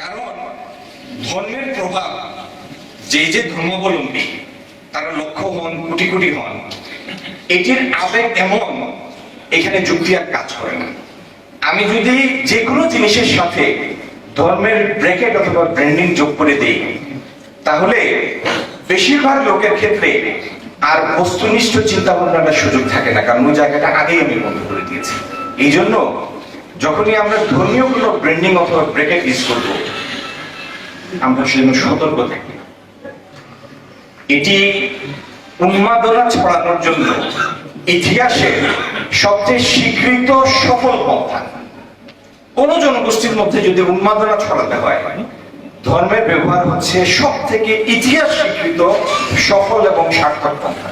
কারণ ধর্মের প্রভাব যে যে ধর্মাবলম্বী, তারা লক্ষ হন, কোটি কোটি হন, এটির আবেগ এমন, এখানে যুক্তি আর কাজ করে না। আমি যদি যে কোনো জিনিসের সাথে ধর্মের ব্রেকেট অথবা ব্র্যান্ডিং যোগ করে দিই, তাহলে বেশিরভাগ লোকের ক্ষেত্রে আর বস্তুনিষ্ঠ চিন্তা ভাবনার সুযোগ থাকে না, কারণ ওই জায়গাটা আগেই আমি বন্ধ করে দিয়েছি। এই জন্য যখনই আমরা ধর্মীয় কোনো ব্র্যান্ডিং অথবা ব্রেকেট ইউজ করব, আমরা সেজন্য সতর্ক থাকি। এটি উন্মাদনা ছড়ানোর জন্য ইতিহাসে সবচেয়ে স্বীকৃত সফল পন্থা। কোন জনগোষ্ঠীর মধ্যে যদি উন্মাদনা ছড়াতে হয়, ধর্মের ব্যবহার হচ্ছে সব থেকে ইতিহাস স্বীকৃত, সফল এবং সার্থক পন্থা।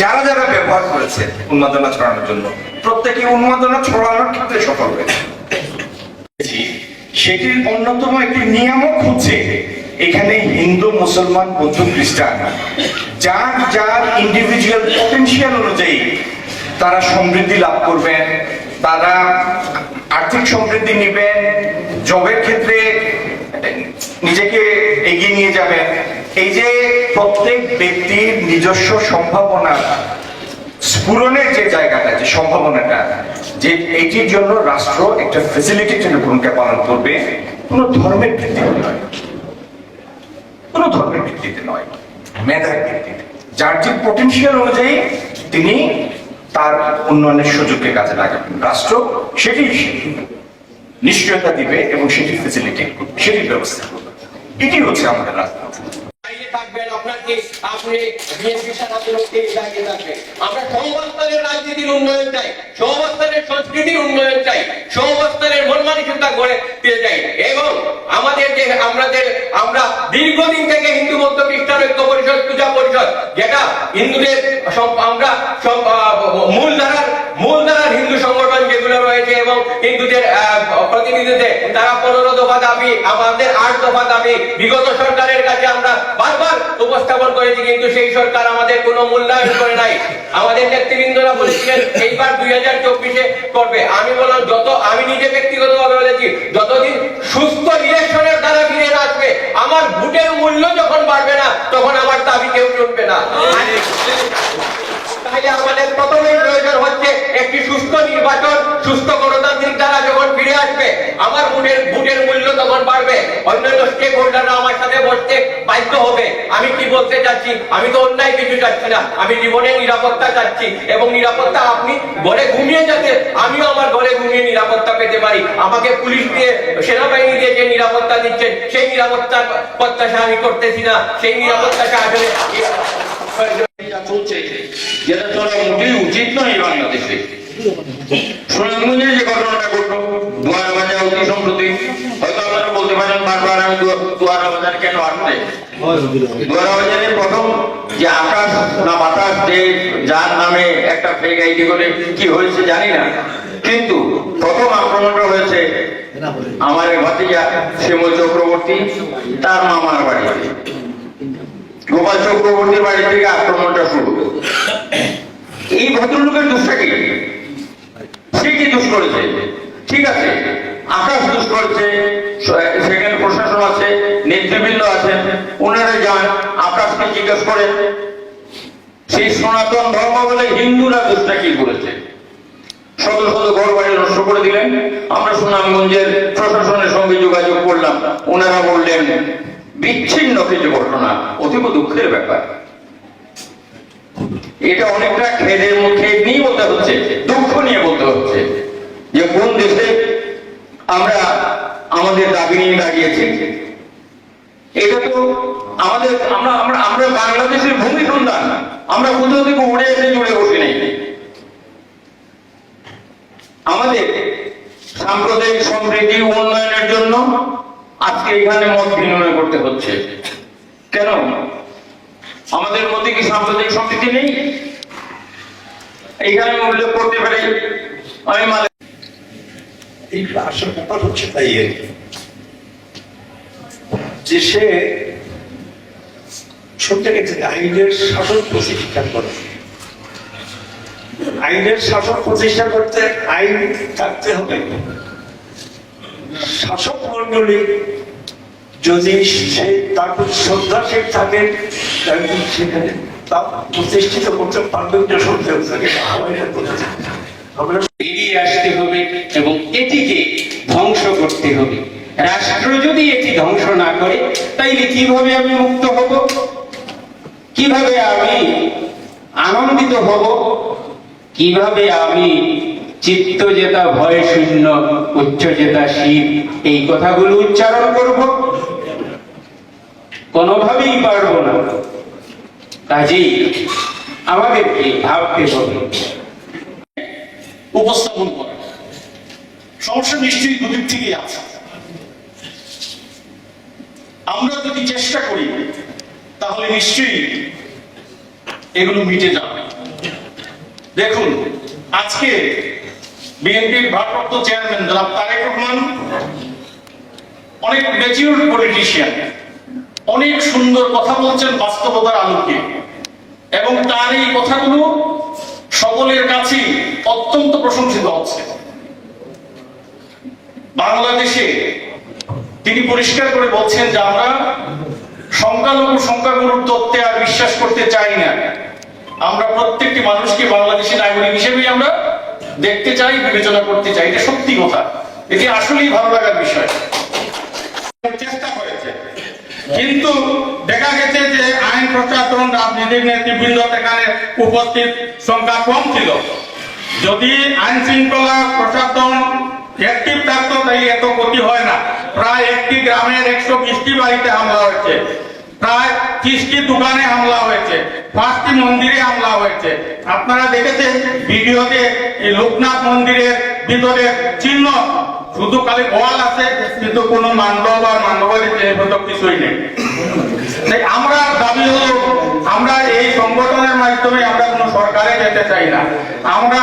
যারা যারা ব্যবহার করেছে উন্মাদনা ছড়ানোর জন্য প্রত্যেকে উন্মাদনা ছড়ানোর ক্ষেত্রে সফল হয়েছে। সেটির অন্যতম একটি নিয়ামক হচ্ছে এখানে হিন্দু, মুসলমান, বৌদ্ধ, খ্রিস্টান, যার যার ইন্ডিভিজুয়াল পটেনশিয়াল অনুযায়ী তারা সমৃদ্ধি লাভ করবেন, তারা আর্থিক সমৃদ্ধি নেবেন জবের ক্ষেত্রে নিজেকে এগিয়ে নিয়ে যাবেন। এই যে প্রত্যেক ব্যক্তির নিজস্ব সম্ভাবনা, স্ফুরণের যে জায়গাটা যে সম্ভাবনাটা, যে এটির জন্য রাষ্ট্র একটা ফেসিলিটেটেড ভূমিকা পালন করবে, কোনো ধর্মের ভিত্তিতে নয়। কোনো ধর্মের ভিত্তিতে নয়, মেধার ভিত্তিতে। যার যে পটেনশিয়াল অনুযায়ী তিনি তার উন্নয়নের সুযোগকে কাজে লাগাবেন। রাষ্ট্র সেটি নিশ্চয়তা দিবে এবং সেটি ফেসিলিটেট করবে সেটির ব্যবস্থা করবে। এটি হচ্ছে আমাদের দাঁড়িয়ে থাকবেন আপনাকে, আপনি বিএনপির সাথে লোককে দাঁড়িয়ে থাকবেন আমরা সহবস্থানের রাজনীতির উন্নয়ন চাই, সহবস্থানের সংস্কৃতির উন্নয়ন চাই, সহবস্থানের মন গড়ে দিতে চাই। এবং আমাদের যে, আমাদের, আমরা দীর্ঘদিন থেকে হিন্দু মধ্য খ্রিস্টান ঐক্য পরিষদ, পূজা পরিষদ, যেটা হিন্দুদের সব- আমরা সব আহ, মূল ধারার মূল ধারার হিন্দু সংগঠন যেগুলো রয়েছে এবং হিন্দুদের প্রতিনিধিদের তারা পনেরো দফা দাবি, আমাদের আট দফা দাবি, বিগত সরকারের কাছে আমরা বারবার উপস্থাপন করেছি, কিন্তু সেই সরকার আমাদের কোনো মূল্যায়ন করে নাই। আমাদের নেতৃবৃন্দরা বলেছিলেন, এইবার দুই হাজার চব্বিশে করবে। আমি বললাম, যত, আমি নিজে ব্যক্তিগতভাবে বলেছি, যতদিন সুস্থ ইলেকশনের দ্বারা ফিরে আসবে, আমার ভোটের মূল্য যখন বাড়বে না, তখন আমার দাবি কেউ শুনবে না। তাহলে আমাদের প্রথমেই প্রয়োজন হচ্ছে একটি সুস্থ নির্বাচন, সুস্থ গণতান্ত্রিক দ্বারা যখন ফিরে আসবে, আমার ভোটের ভোটের মূল্য তখন বাড়বে। অন্যান্য স্টেক হোল্ডাররা আমার সাথে বসতে বাধ্য হবে। আমি কি বলতে চাচ্ছি? আমি তো অন্যায় কিছু চাচ্ছি না। আমি জীবনের নিরাপত্তা চাচ্ছি এবং নিরাপত্তা আপনি ঘরে ঘুমিয়ে যাতে আমিও আমার ঘরে ঘুমিয়ে নিরাপত্তা পেতে পারি। আমাকে পুলিশ দিয়ে, সেনাবাহিনী দিয়ে যে নিরাপত্তা দিচ্ছেন, সেই নিরাপত্তার প্রত্যাশা আমি করতেছি না। সেই নিরাপত্তাটা আসলে চলছে। যেটা চলা মোটেই উচিত নয় বাংলাদেশে। সুনামগঞ্জে যে ঘটনাটা ঘটলো দুয়ারা বাজার অতি সম্প্রতি, হয়তো আপনারা বলতে পারেন বারবার আমি দুয়ারা বাজার কেন আসছে দুয়ারা প্রথম যে আকাশ না বাতাস, যে যার নামে একটা ফেক আইডি করে কি হয়েছে জানি না। কিন্তু প্রথম আক্রমণটা হয়েছে আমার ভাতিজা শ্যামল চক্রবর্তী, তার মামার বাড়িতে। গোপাল চক্রবর্তীর বাড়ি থেকে আক্রমণটা শুরু এই ভদ্রলোকের দোষটা কি? সে কি দোষ করেছে? ঠিক আছে, আকাশ দোষ করেছে সেখানে প্রশাসন আছে, নেতৃবৃন্দ আছেন, ওনারা যান, আকাশকে জিজ্ঞেস করেন। সেই সনাতন ধর্ম বলে হিন্দুরা দোষটা কি করেছে? শত শত ঘর বাড়ি নষ্ট করে দিলেন। আমরা সুনামগঞ্জের প্রশাসনের সঙ্গে যোগাযোগ করলাম। ওনারা বললেন, বিচ্ছিন্ন কিছু ঘটনা, অতীব দুঃখের ব্যাপার। এটা অনেকটা খেদের মুখে নিয়ে বলতে হচ্ছে, দুঃখ নিয়ে বলতে হচ্ছে। যে কোন দেশে আমরা আমাদের দাবি নিয়ে দাঁড়িয়েছি? এটা তো আমাদের, আমরা আমরা আমরা বাংলাদেশের ভূমি সন্ধান আমরা কোথাও থেকে উড়ে এসে জুড়ে বসে নেই। আমাদের সাম্প্রদায়িক সমৃদ্ধি উন্নয়নের জন্য আজকে এখানে মত বিনিময় করতে হচ্ছে। কেন? আমাদের মধ্যে কি সাম্প্রদায়িক সমৃদ্ধি নেই? এইখানে উল্লেখ করতে পারি আমি মালে এই আসল ব্যাপার হচ্ছে তাই থেকে আইনের শাসন প্রতিষ্ঠা করে। আইনের শাসন প্রতিষ্ঠা করতে আইন থাকতে হবে। শাসক মন্ডলী যদি সে তার প্রতি শ্রদ্ধাশীল থাকেন তা প্রতিষ্ঠিত করতে পারবেন সত্যি আমরা এগিয়ে আসতে হবে এবং এটিকে ধ্বংস করতে হবে। রাষ্ট্র যদি এটি ধ্বংস না করে, তাইলে কীভাবে আমি মুক্ত হব? কীভাবে আমি আনন্দিত হব? কীভাবে আমি চিত্ত জেতা ভয় শূন্য, উচ্চ জেতা শীত, এই কথাগুলো উচ্চারণ করব? কোনোভাবেই পারব না। কাজেই আমাদেরকে ভাবতে হবে। উপস্থাপন করা। সমস্যা নিশ্চয়ই দুদিক থেকেই আছে। আমরা যদি চেষ্টা করি, তাহলে নিশ্চয়ই এগুলো মিটে যাবে। দেখুন, আজকে বিএনপির ভারপ্রাপ্ত চেয়ারম্যান জনাব তারেক রহমান, অনেক ম্যাচিউর পলিটিশিয়ান অনেক সুন্দর কথা বলছেন বাস্তবতার আলোকে। এবং তার এই কথাগুলো সকলের কাছেই অত্যন্ত প্রশংসিত হচ্ছে। বাংলাদেশে তিনি পরিষ্কার করে বলছেন যে আমরা সংখ্যালঘু সংখ্যাগুরুর তত্ত্বে আর বিশ্বাস করতে চাই না। আমরা প্রত্যেকটি মানুষকে বাংলাদেশী নাগরিক হিসেবেই আমরা দেখতে চাই, বিবেচনা করতে চাই। এটা সত্যি কথা। এটি আসলেই ভালো লাগার বিষয়। কিন্তু দেখা গেছে যে আইন প্রশাসন, রাজনীতির নেতৃবৃন্দ সেখানে উপস্থিত সংখ্যা কম ছিল। যদি আইন শৃঙ্খলা প্রশাসন অ্যাক্টিভ থাকতো তাই এত ক্ষতি হয় না। প্রায় একটি গ্রামের একশো বিশটি বাড়িতে হামলা হয়েছে। প্রায় ত্রিশটি দোকানে হামলা হয়েছে। পাঁচটি মন্দিরে হামলা হয়েছে। আপনারা দেখেছেন, ভিডিওতে লোকনাথ মন্দিরের ভিতরে চিহ্ন শুধু খালি ওয়াল আছে, কিন্তু কোনো মান্ডব আর মান্ডবের মতো কিছুই নেই। তাই আমরা দাবি হলো, আমরা এই সংগঠনের মাধ্যমে আমরা কোনো সরকারে যেতে চাই না। আমরা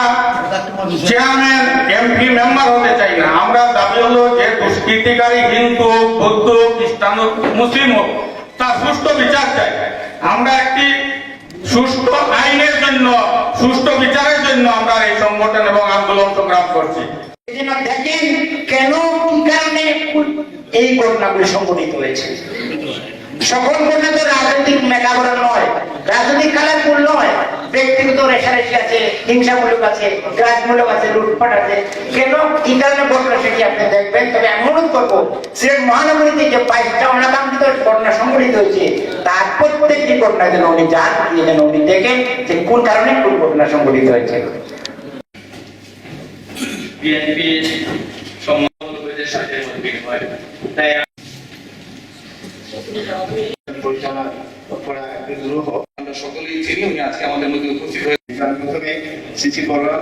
চেয়ারম্যান এমপি মেম্বার হতে চাই না। আমরা দাবি হলো যে দুষ্কৃতিকারী, হিন্দু বৌদ্ধ খ্রিস্টান মুসলিম হোক, তার সুষ্ঠু বিচার চাই। আমরা একটি সুষ্ঠু আইনের জন্য, সুষ্ঠু বিচারের জন্য আমরা এই সংগঠন এবং আন্দোলন সংগ্রাম করছি। যেন দেখেন কেন কি কারণে এই ঘটনাগুলি সংঘটিত হয়েছে? সকল ঘটনা তো রাজনৈতিক মেকাবরা নয়, রাজনৈতিক কালারফুল নয়। ব্যক্তিগত রেশারেশি আছে, হিংসামূলক আছে, গ্রাজমূলক আছে, লুটপাট আছে। কেন কি কারণে ঘটনা সেটি আপনি দেখবেন? তবে আমি অনুরোধ করব, সিলেট মহানগরীতে যে বাইশটা অনাকাঙ্ক্ষিত ঘটনা সংঘটিত হয়েছে, তার প্রত্যেকটি ঘটনা যেন উনি যান যেন উনি দেখেন যে কোন কারণে কোন ঘটনা সংঘটিত হয়েছে। বিএনপির সম্মানের সাথে মতভেদ হয়। তাই সকলেই চিনি, উনি আজকে আমাদের মধ্যে উপস্থিত হয়ে প্রথমে সিসি বলরাম